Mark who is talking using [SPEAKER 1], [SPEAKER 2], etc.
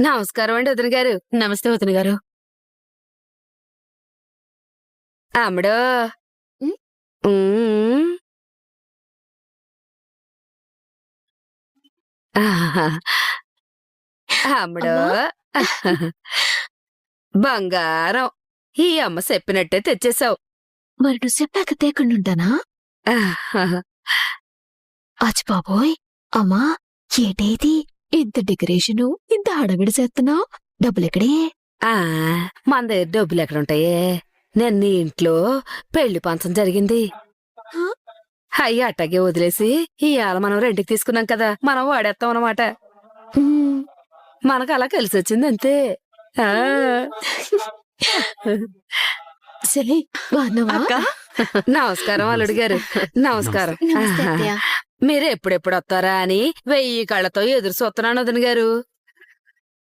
[SPEAKER 1] నమస్కారం అండి వదిన గారు.
[SPEAKER 2] నమస్తే వదిన గారు.
[SPEAKER 1] అమ్మడు. అమ్మడు. బంగారం. ఈ అమ్మ చెప్పినట్టే తెచ్చేసావు.
[SPEAKER 2] మరి నువ్వు చెప్పాక తేకుండా ఉంటానా? అచ్చి బాబోయ్ అమ్మా ఏటేది? ఇంత డెకరేషను ఇంత హడవిడి చేస్తున్నావు? డబ్బులెక్కడే?
[SPEAKER 1] ఆ మన దగ్గర డబ్బులు ఎక్కడుంటాయే నేను నీ ఇంట్లో పెళ్ళి పంచం జరిగింది? అయ్యి అట్టాగే వదిలేసి ఇవాళ మనం రెండుకి తీసుకున్నాం కదా మనం వాడేస్తాం అన్నమాట.
[SPEAKER 2] ఉమ్,
[SPEAKER 1] మనకు అలా కలిసి వచ్చింది అంతే. ఆ.
[SPEAKER 2] సరే బాగున్నావా?
[SPEAKER 1] నమస్కారం అల్లుడు గారు. నమస్కారం.
[SPEAKER 2] నమస్తే
[SPEAKER 1] ఆహా.
[SPEAKER 2] అత్తయ్య.
[SPEAKER 1] మీరు ఎప్పుడెప్పుడు వస్తారా అని వెయ్యి కళ్ళతో ఎదురు చూస్తున్నాను వదిన గారు